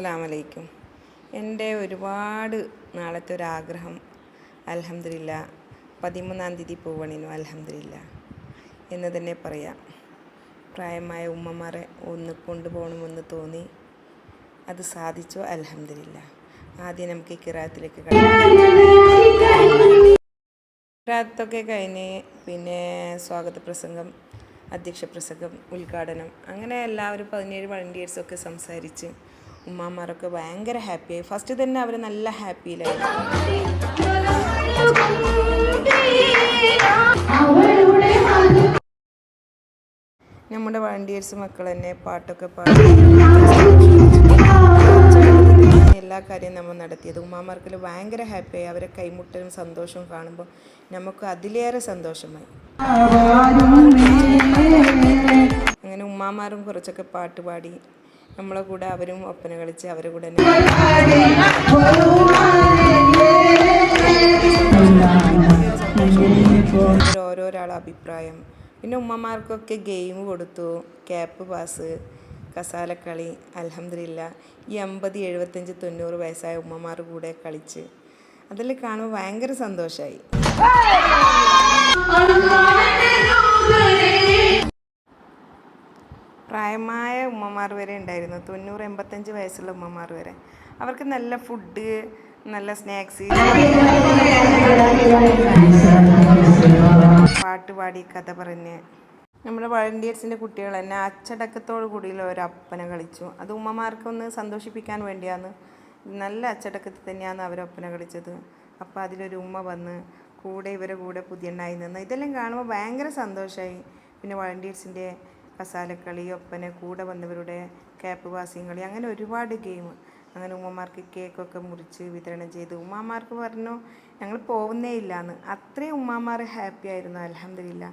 അസ്സലാമു അലൈക്കും എന്റെ ഒരുപാട് നാളത്തെ ഒരു ആഗ്രഹം അൽഹംദുലില്ല പതിമൂന്നാം തീയതി പോവണിനു അലഹമില്ല എന്ന് തന്നെ പറയാം. പ്രായമായ ഉമ്മമാരെ ഒന്ന് കൊണ്ടുപോകണമെന്ന് തോന്നി അത് സാധിച്ചു? അലഹമില്ല ആദ്യം നമുക്ക് കിറാത്തിലേക്ക് കിറാത്തൊക്കെ കഴിഞ്ഞ് പിന്നെ സ്വാഗത പ്രസംഗം അധ്യക്ഷ പ്രസംഗം ഉദ്ഘാടനം അങ്ങനെ എല്ലാവരും പതിനേഴ് വളണ്ടിയേഴ്സൊക്കെ സംസാരിച്ച് ഉമ്മാമാരൊക്കെ ഭയങ്കര ഹാപ്പിയായി ഫസ്റ്റ് തന്നെ അവർ നല്ല ഹാപ്പിയിലായിരുന്നു നമ്മുടെ വളണ്ടിയേഴ്സ് മക്കൾ തന്നെ പാട്ടൊക്കെ പാടി. എല്ലാ കാര്യവും നമ്മൾ നടത്തിയത്. ഉമ്മാമാർക്കിൽ ഭയങ്കര ഹാപ്പിയായി അവരെ കൈമുട്ടലും സന്തോഷവും കാണുമ്പോൾ നമുക്ക് അതിലേറെ സന്തോഷമായി. അങ്ങനെ ഉമ്മാമാരും കുറച്ചൊക്കെ പാട്ട് പാടി. നമ്മളെ കൂടെ അവരും ഒപ്പന കളിച്ച് അവരെ കൂടെ ഓരോരാളെ അഭിപ്രായം. പിന്നെ ഉമ്മമാർക്കൊക്കെ ഗെയിം കൊടുത്തു. ക്യാപ്പ് പാസ് കസാലക്കളി അലഹമില്ല ഈ അമ്പത് എഴുപത്തഞ്ച് തൊണ്ണൂറ് വയസ്സായ ഉമ്മമാർ കൂടെ കളിച്ച്. അതെല്ലാം കാണുമ്പോൾ ഭയങ്കര സന്തോഷമായി പ്രായമായ ഉമ്മമാർ വരെ ഉണ്ടായിരുന്നു. തൊണ്ണൂറ് എൺപത്തഞ്ച് വയസ്സുള്ള ഉമ്മമാർ വരെ. അവർക്ക് നല്ല ഫുഡ് നല്ല സ്നാക്സ് പാട്ട് പാടി കഥ പറഞ്ഞ്. നമ്മുടെ വളണ്ടിയേഴ്സിന്റെ കുട്ടികൾ തന്നെ അച്ചടക്കത്തോടു കൂടിയുള്ള ഒരു അപ്പനെ കളിച്ചു. അത് ഉമ്മമാർക്കൊന്ന് സന്തോഷിപ്പിക്കാൻ വേണ്ടിയാണ് നല്ല അച്ചടക്കത്തിൽ തന്നെയാണ് അവരൊപ്പന കളിച്ചത്. അപ്പോൾ അതിലൊരു ഉമ്മ വന്ന് കൂടെ ഇവരെ കൂടെ പുതിയണ്ണായി നിന്ന്. ഇതെല്ലാം കാണുമ്പോൾ ഭയങ്കര സന്തോഷമായി പിന്നെ വളണ്ടിയേഴ്സിന്റെ കസാലക്കളി ഒപ്പന കൂടെ വന്നവരുടെ ക്യാപ്പ് പാസിങ് കളി അങ്ങനെ ഒരുപാട് ഗെയിം അങ്ങനെ ഉമ്മമാർക്ക് കേക്കൊക്കെ മുറിച്ച് വിതരണം ചെയ്ത്. ഉമ്മമാർക്ക് പറഞ്ഞു ഞങ്ങൾ പോകുന്നേ ഇല്ലയെന്ന് അത്രയും ഉമ്മമാർ ഹാപ്പി ആയിരുന്നു അലഹമില്ല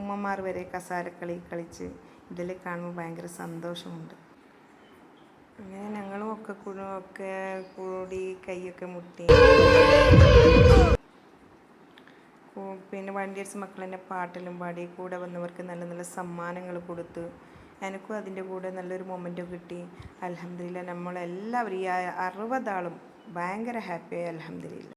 ഉമ്മമാർ വരെ കസാലക്കളി കളിച്ച് ഇതിൽ കാണുമ്പോൾ ഭയങ്കര സന്തോഷമുണ്ട്. അങ്ങനെ ഞങ്ങളും ഒക്കെ ഒക്കെ കൂടി കൈയൊക്കെ മുട്ടി. കൂ- മക്കളെന്നെ പാട്ടെല്ലാം പാടി കൂടെ വന്നവർക്ക് നല്ല നല്ല സമ്മാനങ്ങൾ കൊടുത്തു എനിക്കും അതിന്റെ കൂടെ നല്ലൊരു മൊമെന്റും കിട്ടി. അലഹമില്ല നമ്മളെല്ലാവരും ഈ അറുപതാളും ഭയങ്കര ഹാപ്പിയായി അലഹമില്ല